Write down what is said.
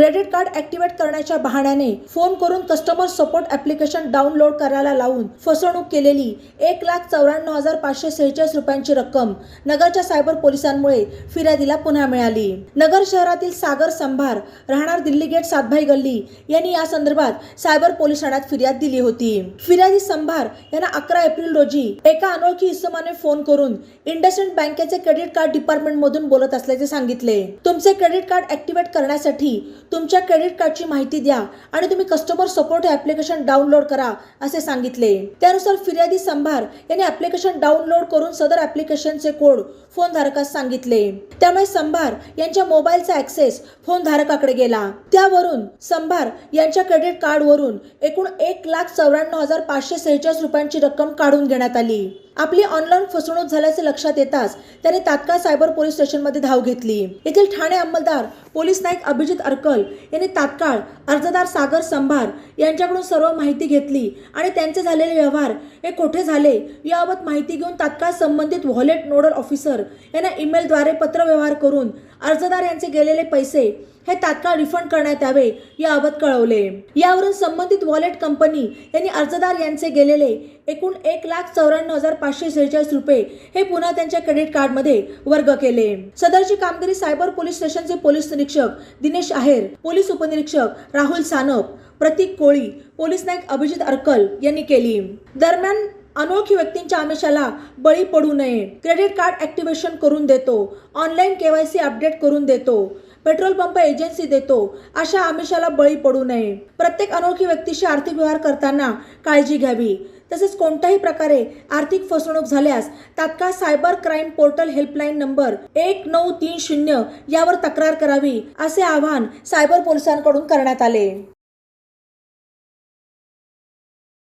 Credit card activate करण्याच्या बहाण्याने phone करून कस्टमर सपोर्ट ऍप्लिकेशन डाउनलोड करायला लावून फसवणूक केलेली एक लाख चौऱ्याण्णव हजार पाचशे सेहेचाळीस रुपयांची रक्कम नगरच्या सायबर पोलिसांमुळे फिर्यादीला पुन्हा मिळाली. नगर शहरातील सागर संभार राहणार दिल्ली गेट सातभाई गल्ली यांनी या संदर्भात सायबर पोलीस ठाण्यात फिर्याद दिली होती. फिर्यादी संभार यांना अकरा एप्रिल रोजी एका अनोळखी इसमाने फोन करून इंडसइंड बँकेचे क्रेडिट कार्ड डिपार्टमेंट मधून बोलत असल्याचे सांगितले. तुमचे क्रेडिट कार्ड ऍक्टिव्हेट करण्यासाठी तुमच्या क्रेडिट कार्डची माहिती द्या आणि तुम्ही कस्टमर सपोर्ट हे ॲप्लिकेशन डाउनलोड करा असे सांगितले. त्यानुसार फिर्यादी संभार यांनी ऍप्लिकेशन डाउनलोड करून सदर ऍप्लिकेशनचे कोड फोन धारकास सांगितले. त्यामुळे संभार यांच्या मोबाईलचा ऍक्सेस फोन धारकाकडे गेला. त्यावरून संभार यांच्या क्रेडिट कार्डवरून एकूण एक लाख चौऱ्याण्णव हजार पाचशे सेहेचाळीस रुपयांची रक्कम काढून घेण्यात आली. आपली ऑनलाईन फसवणूक झाल्याचे लक्षात येताच त्याने तात्काळ सायबर पोलीस स्टेशनमध्ये धाव घेतली. येथील ठाणे अंमलदार पोलीस नाईक अभिजित अर्कल यांनी तात्काळ अर्जदार सागर संभार यांच्याकडून सर्व माहिती घेतली आणि त्यांचे झालेले व्यवहार हे कोठे झाले याबाबत माहिती घेऊन तात्काळ संबंधित व्हॉलेट नोडल ऑफिसर यांना ईमेलद्वारे पत्रव्यवहार करून अर्जदार यांचे गेलेले पैसे हे तात्काळ रिफंड करण्यात यावे याबाबत कळवले. यावरून संबंधित वॉलेट कंपनी यांनी अर्जदार यांचे गेलेले एकूण एक लाख चौऱ्याण्णव हजार पाचशे सेहेचाळीस रुपये हे पुन्हा त्यांच्या क्रेडिट कार्डमध्ये वर्ग केले. सदरची कामगिरी सायबर पोलीस स्टेशनचे पोलीस निरीक्षक दिनेश आहेर पोलीस उपनिरीक्षक राहुल सानप प्रतीक कोळी पोलीस नाईक अभिजित अर्कल यांनी केली. दरम्यान अनोळखी व्यक्तींच्या आमिषाला बळी पडू नये. क्रेडिट कार्ड ऍक्टिव्हेशन करून देतो. ऑनलाईन केवायसी अपडेट करून देतो. पेट्रोल पंप एजन्सी देतो. अशा आमिषाला बळी पडू नये. प्रत्येक अनोळखी व्यक्तीशी आर्थिक व्यवहार करताना काळजी घ्यावी. तसेच कोणत्याही प्रकारे आर्थिक फसवणूक झाल्यास तात्काळ cyber crime portal helpline number एक नऊ तीन शून्य यावर तक्रार करावी असे आवाहन सायबर पोलिसांकडून करण्यात आले.